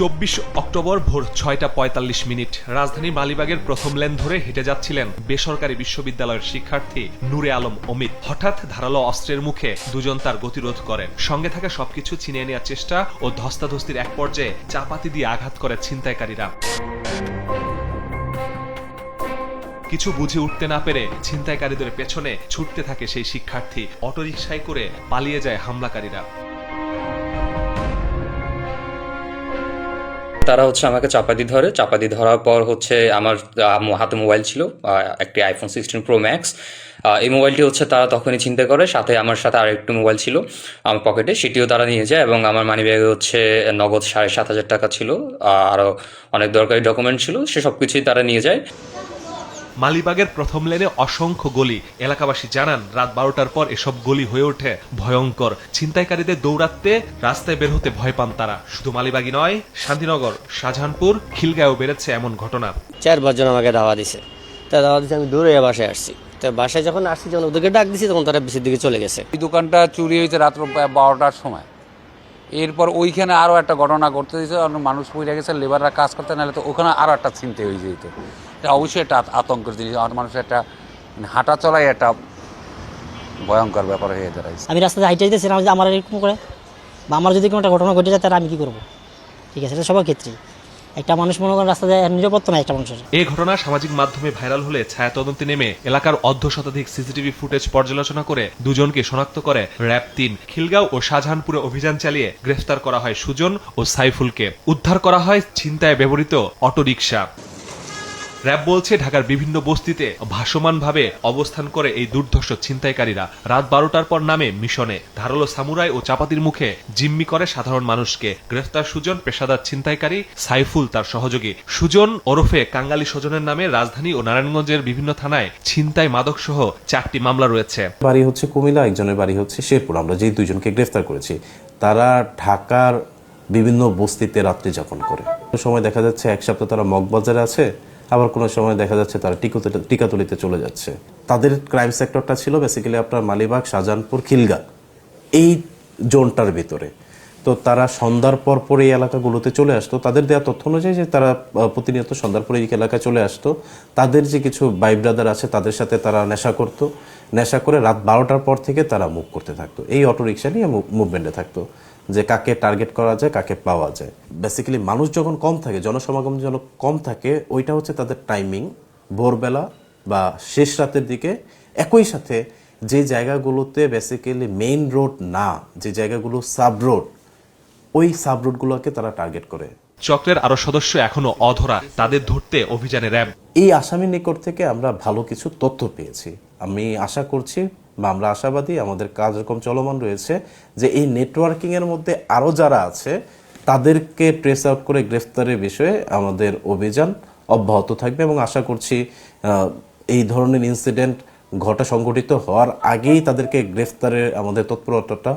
চব্বিশ অক্টোবর ভোর ছয়টা পঁয়তাল্লিশ মিনিট রাজধানীর মালিবাগের প্রথম লেন ধরে হেঁটে যাচ্ছিলেন বেসরকারি বিশ্ববিদ্যালয়ের শিক্ষার্থী নূরে আলম অমিত। হঠাৎ ধারালো অস্ত্রের মুখে দুজন তার গতিরোধ করেন। সঙ্গে থাকা সবকিছু ছিনিয়ে নেওয়ার চেষ্টা ও ধস্তাধস্তির এক পর্যায়ে চাপাতি দিয়ে আঘাত করে ছিনতাইকারীরা। কিছু বুঝে উঠতে না পেরে ছিনতাইকারীদের পেছনে ছুটতে থাকে সেই শিক্ষার্থী। অটোরিকশায় করে পালিয়ে যায় হামলাকারীরা। তারা হচ্ছে আমাকে চাপাতি ধরে। চাপাতি ধরার পর হচ্ছে আমার হাতে মোবাইল ছিল একটি আইফোন সিক্সটিন প্রো ম্যাক্স এই মোবাইলটি হচ্ছে তারা তখনই চিন্তা করে, সাথে আমার সাথে আরেকটু মোবাইল ছিল আমার পকেটে, সেটিও তারা নিয়ে যায় এবং আমার মানি ব্যাগে হচ্ছে নগদ সাড়ে সাত হাজার টাকা ছিল আরও অনেক দরকারি ডকুমেন্ট ছিল, সে সব কিছুই তারা নিয়ে যায়। মালিবাগের প্রথম লেনে অসংখ্য গলি। এলাকাবাসী জানান রাত বারোটার পর এসব গলি হয়ে ওঠে ভয়ঙ্কর। ছিনতাইকারীদের দৌড়াতে রাস্তায় বের হতে ভয় পান তারা। শুধু মালিবাগই নয় শান্তিনগর শাহজাহানপুর খিলগাঁও বেড়েছে এমন ঘটনা। চার পাঁচজন আমাকে দাওয়া দিছে। তা দাওয়া দিছে আমি দূরে বাসায় আসছি। তো বাসায় যখন আসছি যখন ওদেরকে ডাক দিছি তখন তারা বেশির দিকে চলে গেছে। এই দোকানটা চুরি হয়েছে রাত্র প্রায় বারোটার সময়। এরপর ওইখানে আরও একটা ঘটনা ঘটতে দিয়েছে অন্য মানুষ পড়ে গেছে লেবাররা কাজ করতে নাহলে তো ওখানে আরও একটা চিনতে হয়ে যেত। এটা অবশ্যই একটা আত- আতঙ্কের জিনিস। আমার মানুষের একটা মানে হাঁটা চলাই একটা ভয়ঙ্কর ব্যাপার হয়ে দাঁড়াইছে আমি রাস্তাতে হাইটে যেতেছিলাম যে আমার এরকম করে বা আমার যদি কোনো একটা ঘটনা ঘটে যায় তাহলে আমি কী করব? ঠিক আছে এটা সবার ক্ষেত্রেই। একটা মানুষ মনে করেন রাস্তায় নিরাপত্তা নাই একটা মানুষের। এই ঘটনা সামাজিক মাধ্যমে ভাইরাল হলে ছায়া তদন্তে নেমে এলাকার অর্ধ শতাধিক সিসিটিভি ফুটেজ পর্যালোচনা করে দুজনকে শনাক্ত করে র্যাব তিন। খিলগাঁও ও শাহজাহানপুরে অভিযান চালিয়ে গ্রেফতার করা হয় সুজন ও সাইফুলকে। উদ্ধার করা হয় ছিনতায় ব্যবহৃত অটোরিকশা। র্যাব বলছে, ঢাকার বিভিন্ন বস্তিতে ভাসমানভাবে অবস্থান করে এই দুর্ধর্ষ ছিনতাইকারীরা। রাত বারোটার পর নামে মিশনে। ধারালো সামুরাই ও চাপাতির মুখে জিম্মি করে সাধারণ মানুষকে। গ্রেফতার সুজন, পেশাদার ছিনতাইকারী সাইফুল, তার সহযোগী। সুজন ওরফে কাঙ্গালি স্বজনের নামে রাজধানী ও নারায়ণগঞ্জের বিভিন্ন থানায় ছিনতাই মাদক সহ চারটি মামলা রয়েছে। বাড়ি হচ্ছে কুমিল্লা, একজনের বাড়ি হচ্ছে শেরপুর। আমরা যেই দুইজনকে গ্রেফতার করেছি, তারা ঢাকার বিভিন্ন বস্তিতে রাত্রি যাপন করে। সময় দেখা যাচ্ছে এক সপ্তাহ তারা মগবাজারে আছে। আবার কোনো সময় দেখা যাচ্ছে তারা টিকুতে টিকাতলিতে চলে যাচ্ছে। তাদের ক্রাইম সেক্টরটা ছিল বেসিক্যালি আপনার মালিবাগ, শাহজাহানপুর, খিলগা। এই জোনটার ভিতরে। তো তারা সন্ধ্যার পর পর এই এলাকাগুলোতে চলে আসতো। তাদের দেওয়া তথ্য অনুযায়ী যে তারা প্রতিনিয়ত সন্ধ্যার পরে এই এলাকায় চলে আসতো। তাদের যে কিছু ভাই ব্রাদার আছে, তাদের সাথে তারা নেশা করত। নেশা করে রাত বারোটার পর থেকে তারা মুভ করতে থাকতো। এই অটো রিক্সা নিয়ে মুভমেন্টে থাকতো যে কাকে টার্গেট করা যায়, কাকে পাওয়া যায়। বেসিক্যালি মানুষ যখন কম থাকে, জনসমাগম যখন কম থাকে, ওইটা হচ্ছে তাদের টাইমিং ভোরবেলা বা শেষ রাতের দিকে একই সাথে যে জায়গাগুলোতে বেসিক্যালি মেইন রোড না, যে জায়গাগুলো সাব রোড ওই সাব রোডগুলোকে তারা টার্গেট করে। চক্রের আরও সদস্য এখনও অধরা তাদের ধরতে অভিযানে র্যাব। এই আসামির নিকট থেকে আমরা ভালো কিছু তথ্য পেয়েছি। আমি আশা করছি বা আমরা আশাবাদী আমাদের কার্যক্রম চলমান রয়েছে যে এই নেটওয়ার্কিং এর মধ্যে আরও যারা আছে তাদেরকে ট্রেস আউট করে গ্রেফতারের বিষয়ে আমাদের অভিযান অব্যাহত থাকবে এবং আশা করছি এই ধরনের ইনসিডেন্ট ঘটা সংঘটিত হওয়ার আগেই তাদেরকে গ্রেফতারের আমাদের তৎপরতাটা